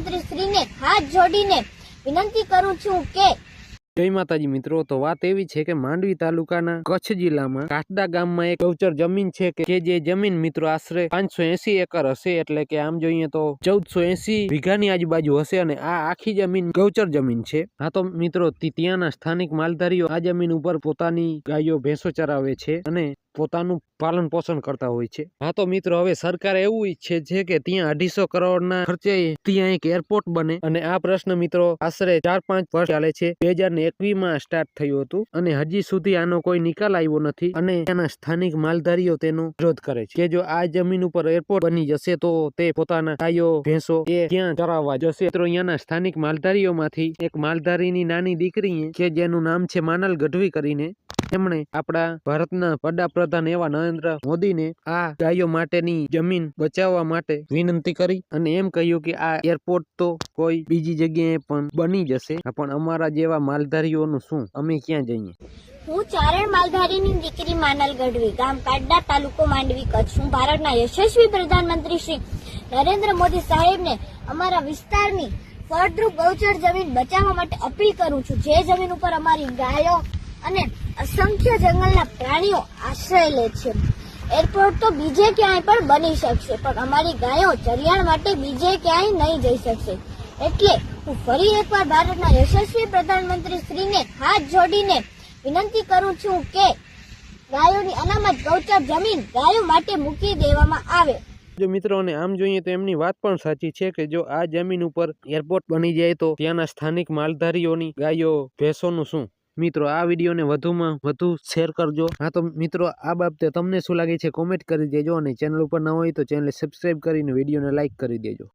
પ્રધાનમંત્રી શ્રીને હાથ જોડીને વિનંતી કરું છું કે જય માતાજી મિત્રો, તો વાત એવી છે કે માંડવી તાલુકાના કચ્છ જિલ્લામાં કાટડા ગામમાં એક ગૌચર જમીન છે કે જે જમીન મિત્રો આશરે પાંચસો એસી એકર હશે. એટલે કે આમ જોઈએ તો ચૌદસો એસી વીઘાની આજુબાજુ હશે અને આ આખી જમીન ગૌચર જમીન છે. હા તો મિત્રો ત્યાંના સ્થાનિક માલધારીઓ આ જમીન ઉપર પોતાની ગાયો, ભેંસો ચરાવે છે અને પોતાનું પાલન પોષણ કરતા હોય છે. હા તો મિત્રો, હવે સરકાર એવું ઈચ્છે છે કે ત્યાં અઢીસો કરોડના ખર્ચે ત્યાં એક એરપોર્ટ બને. અને આ પ્રશ્ન મિત્રો, આશરે ચાર પાંચ વર્ષ ચાલે છે. બે હજાર ને એકવીસમાં સ્ટાર્ટ થયું હતું અને હજી સુધી આનો કોઈ નિકાલ આવ્યો નથી અને ત્યાંના સ્થાનિક માલધારીઓ તેનો વિરોધ કરે છે. કે જો આ જમીન ઉપર એરપોર્ટ બની જશે તો તે પોતાના ગાયો, ભેંસો એ ત્યાં ચરાવવા જશે? મિત્રો અહીંયાના સ્થાનિક માલધારીઓમાંથી એક માલધારીની નાની દીકરી કે જેનું નામ છે માનલ ગઢવી કરીને તેમણે આપણા ભારતના વડાપ્રધાન એવા નરેન્દ્ર મોદીને આ ગાયો માટેની જમીન બચાવવા માટે વિનંતી કરી અને એમ કહ્યું કે આ એરપોર્ટ તો કોઈ બીજી જગ્યાએ પણ બની જશે. પણ અમારા જેવા માલધારીઓનું શું? અમે ક્યાં જઈએ? હું ચારણ માલધારીની દીકરી માનલ ગઢવી, ગામ કાડડા તાલુકો માંડવી, કચ્છ. હું ભારતના યશસ્વી પ્રધાનમંત્રી શ્રી નરેન્દ્ર મોદી સાહેબને અમારા વિસ્તારની ફળદ્રુપ ગૌચર જમીન બચાવવા માટે અપીલ કરું છું. જે જમીન ઉપર અમારી ગાયો અને અસંખ્ય જંગલના પ્રાણીઓ આશ્રય લે છે. એરપોર્ટ તો બીજે ક્યાંય પણ બની શકશે, પણ અમારી ગાયો ચરિયાણ માટે બીજે ક્યાંય નહીં જઈ શકશે. એટલે હું ફરી એકવાર ભારતના યશસ્વી પ્રધાનમંત્રી શ્રીને હાથ જોડીને વિનંતી કરું છું કે ગાયોની અનામત ગૌચર જમીન ગાયો માટે મૂકી દેવામાં આવે. જો મિત્રો, અને આમ જોઈએ તો એમની વાત પણ સાચી છે કે જો આ જમીન ઉપર એરપોર્ટ બની જાય તો ત્યાંના સ્થાનિક માલધારીઓની ગાયો ભેંસોનું શું? મિત્રો, આ વિડીયોને વધુમાં વધુ શેર કરજો. હા, તો મિત્રો, આ બાબતે તમને શું લાગે છે? કોમેન્ટ કરી દેજો અને ચેનલ ઉપર ન હોય તો ચેનલ સબસ્ક્રાઈબ કરીને વિડીયોને લાઇક કરી દેજો.